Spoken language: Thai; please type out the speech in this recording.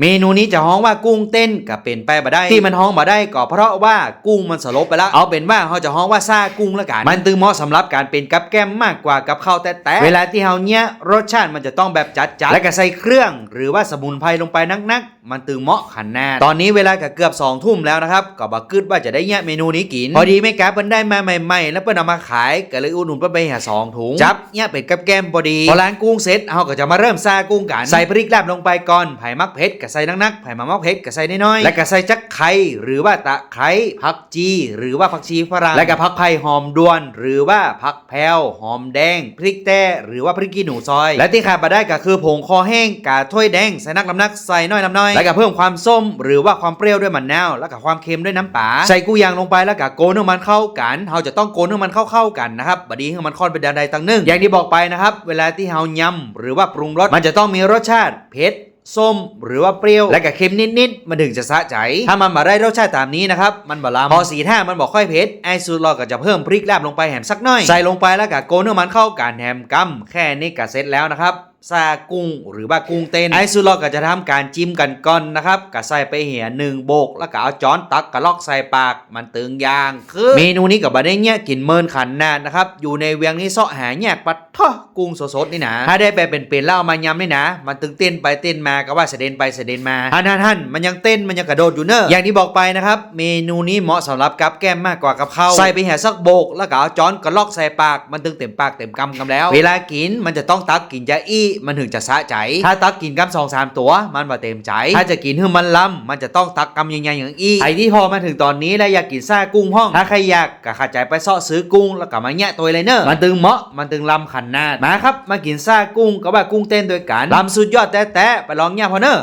เมนูนี้จะฮ้องว่ากุ้งเต้นกับเป็นไปบ่ได้ ที่มันฮ้องบ่ได้ก็เพราะว่ากุ้งมันสลบไปแล้วเอาเป็นว่าเขาจะฮ้องว่าซากุ้งละกันมันตึงเหมาะสำหรับการเป็นกับแก้มมากกว่ากับข้าวแต่แต่เวลาที่เฮาเนี้ยรสชาติมันจะต้องแบบจัดจัดและก็ใส่เครื่อง หรือว่าสมุนไพรลงไปนักๆ มันตึงเหมาะขันนาดตอนนี้เวลาก็เกือบสองทุ่มแล้วนะครับก็บักกึดว่าจะได้เนี้ยเมนูนี้กิน พอดีแม่กาเปิ้นได้มาใหม่ๆ แล้วเปิ้นเอามาขายก็เลยอุดหนุนเปิ้นไปหาสองถุงจับเนี้ยเป็นกับแก้มพอดีพอล้างกุ้งเสร็จเฮาก็จะมาเริ่มซากุ้งกันใส่พริกแลบลงไปก่อนไผ่มักเผ็ดก็ใส่นักๆไผ่มามักเผ็ดก็ใส่น้อยๆและก็ใส่จักไข่หรือว่าตะไคร้ผักจีหรือว่าผักชีฝรั่งและก็ผักไผ่หอมด้วน หรือว่าผักแพรวหอมแดง พริกแต้หรือว่าพริกขี้หนูซอย และที่ขาดมาได้ก็คือผงคอแห้งกาถ้วยแดงใส่นักลำนักใส่น้อยน้ำน้อยและก็เพิ่มความส้ม หรือว่าความเปรี้ยวด้วยมะนาวแล้วก็ความเค็มด้วยน้ำปลาใส่กุ้งยางลงไปแล้วก็โกนให้มันเข้ากันเราจะต้องโกนให้มันเข้าๆกันนะครับบดนีให้มันค่อนเป็นใดๆตั้งนึ่งอย่างที่บอกไปนะครับเวลาที่เฮายำหรือว่าปรุงรสมันจะต้องมีรสชาติเผ็ด ส้มหรือว่าเปรี้ยว และกับเค็มนิด ๆ มันถึงจะสะใจ ถ้ามันมาได้รสชาติตามนี้นะครับ มันบาลามพอสีท่ามันบอกค่อยเผ็ดไอซูราก็จะเพิ่มพริกลาบลงไปแหมสักหน่อย ใส่ลงไปแล้วก็โกนให้มันเข้ากันแหมกัมแค่นี้ก็เสร็จแล้วนะครับ ซากุ้งหรือว่ากุ้งเต้นไอซูรอก็จะทำการจิ้มกันก่อนนะครับก็ใส่ไปเหี่ยหนึ่งโบก แล้วก็เอาจ้อนตักกระลอกใส่ปากมันตึงยางคือเมนูนี้กับบะได้เนี่ยกินเมินขันนานนะครับ อยู่ในเวียงนี้เสาะหาแยกปัดท่อกุ้งสดๆนี่นะถ้าได้ไปเป็นๆแล้วเอามายำนี่นะ มันตึงเต้นไปเต้นมาก็ว่าเสด็นไปเสด็นมาท่านท่านๆมันยังเต้นมันยังกระโดดอยู่เนอะอย่างที่บอกไปนะครับ เมนูนี้เหมาะสำหรับกับแก้มมากกว่ากับข้าวใส่ไปแห่สักโบก แล้วก็เอาจ้อนกระลอกใส่ปากมันตึงเต็มปากเต็มคำกันแล้ว เวลากินมันจะต้องตักกินจะอี้มันถึงจะสะใจ ถ้าตักกินกับสองสามตัว มันมาเต็มใจ ถ้าจะกินให้มันล้ำมันจะต้องตักกำใหญ่ๆอย่างอี้ใครที่พอมาถึงตอนนี้แล้วอยากกินซ่ากุ้งห้อง ถ้าใครอยากก็ขาดใจไปซ่อซื้อกุ้งแล้วก็มาแงะตัวเลยเนอะมันตึงเหมาะมันตึงลำขันนาดมาครับมากินซ่ากุ้งกับว่ากุ้งเต้นด้วยกันลำสุดยอดแต่แต่ไปลองแงะพอเนอะ